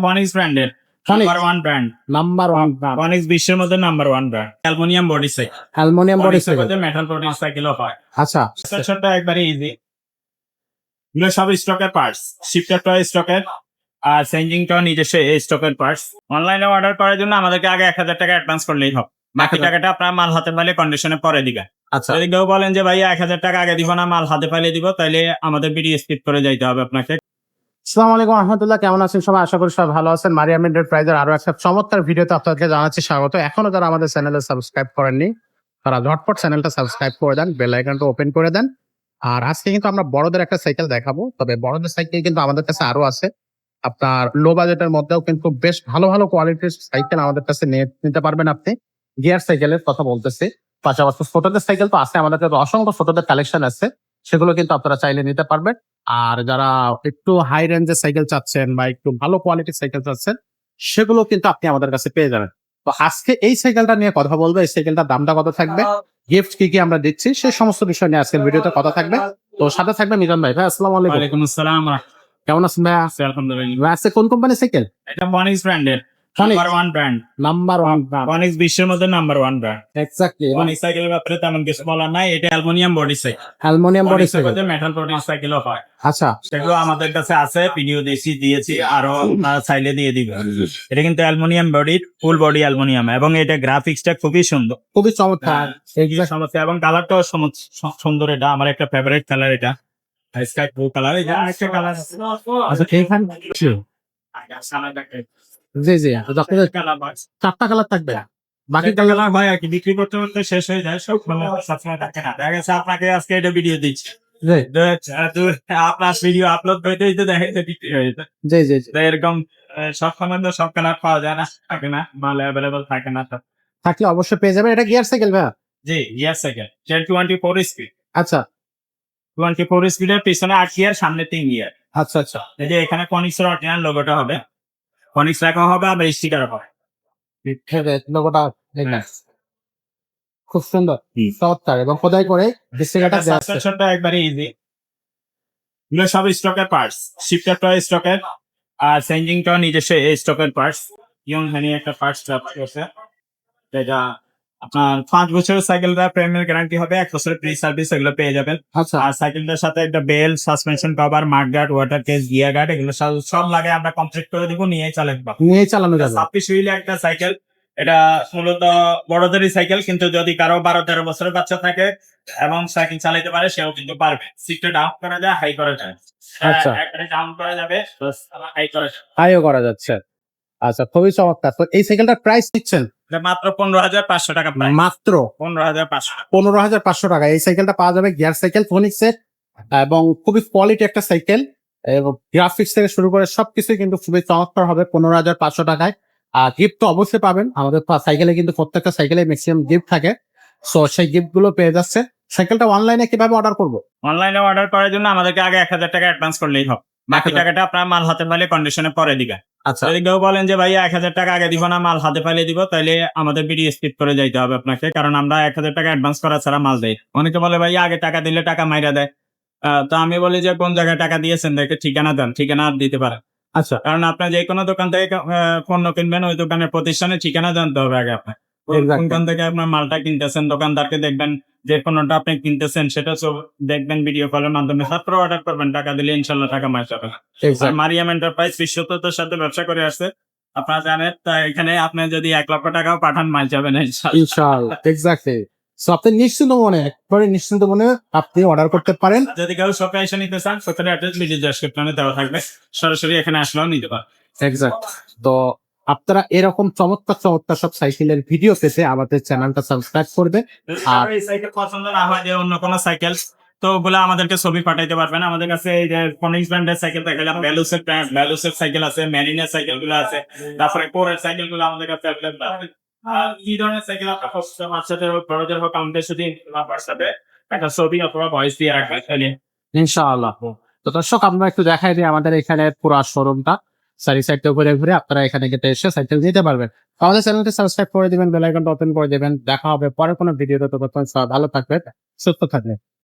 বনিক্স ব্র্যান্ডের? Number one brand number one Bonix বিশ্বের মধ্যে number one brand aluminium body cycle aluminium body cycle metal body সাইকেলও হয়। আচ্ছা। একবারে ইজি এগুলো সব স্টকের পার্টস শিফটারটা স্টকের আর নিজস্ব স্টকের পার্টস অনলাইনে অর্ডার করার জন্য আমাদেরকে আগে এক হাজার টাকা অ্যাডভান্স করলেই হবে। বাকি টাকাটা আপনার মাল হাতে পাইলে কন্ডিশনে পরে দিবেন। আচ্ছা। যদি কেউ বলেন যে ভাইয়া এক হাজার টাকা আগে দিব না মাল হাতে পাইলে দিব তাহলে আমাদের বিডি স্পিড করে যাইতে হবে আপনাকে। আসসালামু আলাইকুম রহমতুল্লাহ, কেমন আছেন সবাই? আশা করি সবাই ভালো আছেন। মারিয়াম এন্টারপ্রাইজের আরও একটা চমৎকার ভিডিওতে আপনাদেরকে জানাচ্ছি স্বাগত। এখনও যারা আমাদের চ্যানেলে সাবস্ক্রাইব করেননি, তারা ঝটপট চ্যানেলটা সাবস্ক্রাইব করে দেন, বেল আইকনটা ওপেন করে দেন। আর আজকে কিন্তু আমরা বড়দের একটা সাইকেল দেখাবো, তবে বড়দের সাইকেল কিন্তু আমাদের কাছে আরও আছে। আপনার লো বাজেটের মধ্যেও কিন্তু বেশ ভালো ভালো কোয়ালিটির সাইকেল আমাদের কাছে নিতে পারবেন আপনি। গিয়ার সাইকেলের কথা বলতেছি, পাশাপাশি ছোটদের সাইকেল তো আছে, আমাদের কাছে অসংখ্য ছোটদের কালেকশন আছে। সেগুলো কিন্তু আপনারা চাইলে নিতে পারবেন। আর যারা একটু হাই রেঞ্জের সাইকেল চাচ্ছেন বা একটু ভালো কোয়ালিটির সাইকেল চাচ্ছেন সেগুলো কিন্তু আপনি আমাদের কাছে পেয়ে যাবেন। তো আজকে এই সাইকেলটা নিয়ে কথা বলব এই সাইকেলটার দামটা কত থাকবে গিফট কি কি আমরা দিচ্ছি সেই সমস্ত বিষয় নিয়ে আজকের ভিডিওতে কথা থাকবে। তো সাথে থাকবে মিজান ভাই। ভাই আসসালামু আলাইকুম। আসসালাম। কেমন আছেন ভাই আলহামদুলিল্লাহ। আজকে কোন কোম্পানির সাইকেল এটা বনিক্স ব্র্যান্ডের? Number one brand number one Bonix বিশ্বের মধ্যে number one brand exactly Bonix সাইকেলের ব্যাপারে তেমন কিছু বলার নাই। এটা aluminium body cycle aluminium body cycle metal body সাইকেলও হয়। আচ্ছা। সেগুলো আমাদের কাছে আছে ভিডিও দিয়েছি দিয়েছি আরও চাইলে দিয়ে দিবে। এটা কিন্তু অ্যালুমিনিয়াম বডির ফুল বডি অ্যালুমিনিয়াম। এবং এটা গ্রাফিক্সটা খুবই সুন্দর। খুবই চমৎকার। সমস্যা এবং কালারটাও সুন্দর এটা। আমার একটা ফেভারিট কালার এটা। স্কাই ব্লু কালার এটা একটা কালার আচ্ছা জি জি চারটা কালার থাকবে। বাকি কালার হয় আর কি বিক্রি করতে করতে শেষ হয়ে যায় সব মানে সবসময় থাকে না। দেখা গেছে আপনাকে আজকে এটা ভিডিও দিচ্ছি। আপনার ভিডিও আপলোড করতে দেখা যাচ্ছে বিক্রি হয়ে যেত জি জি এরকম সব সময় তো সব কালার পাওয়া যায় না থাকে না মাল অ্যাভেলেবল থাকে না থাকলে অবশ্যই পেয়ে যাবেন। এটা গিয়ার সাইকেল ভাই gear second Z twenty four speed আচ্ছা। টোয়েন্টি ফোর স্পিডের পিছনে আট ইয়ার সামনে তিন ইয়ার আচ্ছা আচ্ছা। এই যে এখানে কনিক্সের অরিজিনাল লোগোটা হবে। কনিক্স লেখা হবে আবার স্টিকার হবে। লোগোটা খুব সুন্দর। চমৎকার এবং খোদাই করে আছে সাসপেনশনটা একবারে ইজি এগুলো সব স্টকের পার্টস শিফটারটা স্টকের আর চেঞ্জিংটাও নিজস্ব স্টকের পার্টস ইয়ং হ্যানি একটা পার্টস করছে। যেটা আপনার পাঁচ বছরের সাইকেলটা প্রেমের গ্যারান্টি হবে এক বছরের প্রি সার্ভিস এগুলো পেয়ে যাবেন। আচ্ছা। আর সাইকেলটার সাথে একটা bell suspension cover mudguard water case gear guard এগুলো সব- লাগে আমরা কমপ্লিট করে দিব নিয়ে পারব নিয়ে চালানো যাবে। ছাব্বিশ হুইলে একটা সাইকেল এটা মূলত বড়দেরই সাইকেল কিন্তু যদি কারও বারো তেরো বছরের বাচ্চা থাকে এবং সাইকেল চালাতে পারে সেও কিন্তু পারবে। সিটটা ডাউন করা যায় হাই করা যায়। আচ্ছা। ডাউন করা যাবে হাই করা যাবে। হাইও করা যাচ্ছে। আচ্ছা খুবই চমৎকার। তো এই সাইকেলটার প্রাইস নিচ্ছেন মাত্র পনেরো হাজার পাঁচশো টাকা মাত্র? পনেরো হাজার পাঁচশো। পনেরো হাজার পাঁচশো টাকা। এই সাইকেলটা পাওয়া যাবে গিয়ার সাইকেল ফোনিক্সের এবং খুবই কোয়ালিটি একটা সাইকেল এবং গ্রাফিক্স থেকে শুরু করে সবকিছু কিন্তু খুবই চমৎকার হবে পনেরো হাজার পাঁচশো টাকায়। আর গিফট তো অবশ্যই পাবেন। আমাদের সাইকেলে কিন্তু প্রত্যেকটা সাইকেলে ম্যাক্সিমাম গিফট থাকে। সো সেই গিফটগুলো পেয়ে যাচ্ছে। সাইকেলটা অনলাইনে কীভাবে অর্ডার করব? অনলাইনে অর্ডার করার জন্য আমাদেরকে আগে এক হাজার টাকা অ্যাডভান্স করলেই হবে। বাকি টাকাটা আপনার মাল হাতে পাইলে কন্ডিশনে পরে দিবে আচ্ছা। যদি কেউ বলেন যে ভাইয়া এক হাজার টাকা আগে দিব না মাল হাতে পাইলে দিব তাহলে আমাদের বিডি স্পিড করে যাইতে হবে আপনাকে। কারণ আমরা এক হাজার টাকা অ্যাডভান্স করা ছাড়া মাল দেয় অনেকে বলে ভাইয়া আগে টাকা দিলে টাকা মাইরা দেয়। আহ, তো আমি বলি যে কোন জায়গায় টাকা দিয়েছেন দেখে ঠিকানা দেন। ঠিকানা দিতে পারেন। আচ্ছা। কারণ আপনার যে কোনো দোকান থেকে পণ্য কিনবেন ওই দোকানের প্রতিষ্ঠানে ঠিকানা জানতে হবে আগে আপনার. কোনখান থেকে আপনার মালটা কিনতেছেন দোকানদারকে দেখবেন যে পণ্যটা আপনি কিনতেছেন সেটা সব দেখবেন ভিডিও কলের মাধ্যমে। তারপরে অর্ডার করবেন টাকা দিলে ইনশাল্লাহ টাকা মাস যাবে। আর মারিয়াম এন্টারপ্রাইজ বিশ্বততার সাথে ব্যবসা করে আসছে। আপনারা জানেন তা এখানে আপনি যদি এক লক্ষ টাকাও পাঠান মাল যাবেন ইনশাল্লাহ। এক্স্যাক্টলি সো আপনি নিশ্চিন্ত মনে একবারে নিশ্চিন্ত মনে আপনি অর্ডার করতে পারেন। যদি কেউ শপে এসে নিতে চান শপের অ্যাড্রেস ভিডিও ডেসক্রিপশনে দেওয়া থাকবে। সরাসরি এখানে আসলেও নিতে পারেন এক্সাক্ট তো আপনারা এরকম চমৎকার চমৎকার সব সাইকেলের ভিডিও পেতে আমাদের চ্যানেলটা সাবস্ক্রাইব করবে। আর এই সাইকেল পছন্দ না হয় যে অন্য কোনো সাইকেল তো বলে আমাদেরকে ছবি পাঠাইতে পারবেন। আমাদের কাছে এই যে ফোনিক্স ব্র্যান্ডের সাইকেল দেখালাম ভ্যালুসের ভ্যালুসের সাইকেল আছে ম্যারিনের সাইকেলগুলো আছে তারপরে কোরের সাইকেলগুলো আমাদের কাছে অ্যাভেলেবল আর কি ধরনের সাইকেল আপনার পছন্দ বড়দের হোক আমাদের শুধু হোয়াটসঅ্যাপে একটা ছবি অথবা ভয়েস দিয়ে রাখবেন। ইনশাআল্লাহ। তো দর্শক আমরা একটু দেখাই দিই আমাদের এখানে পুরো শোরুমটা সারি সাইডটা ঘুরে ঘুরে আপনারা এখানে গেতে এসে সাইকেল নিতে পারবেন। আমাদের চ্যানেলটি সাবস্ক্রাইব করে দিবেন বেল আইকনটা ওপেন করে দিবেন। দেখা হবে পরে কোনো ভিডিওতে তো ভালো থাকবে সুস্থ থাকবে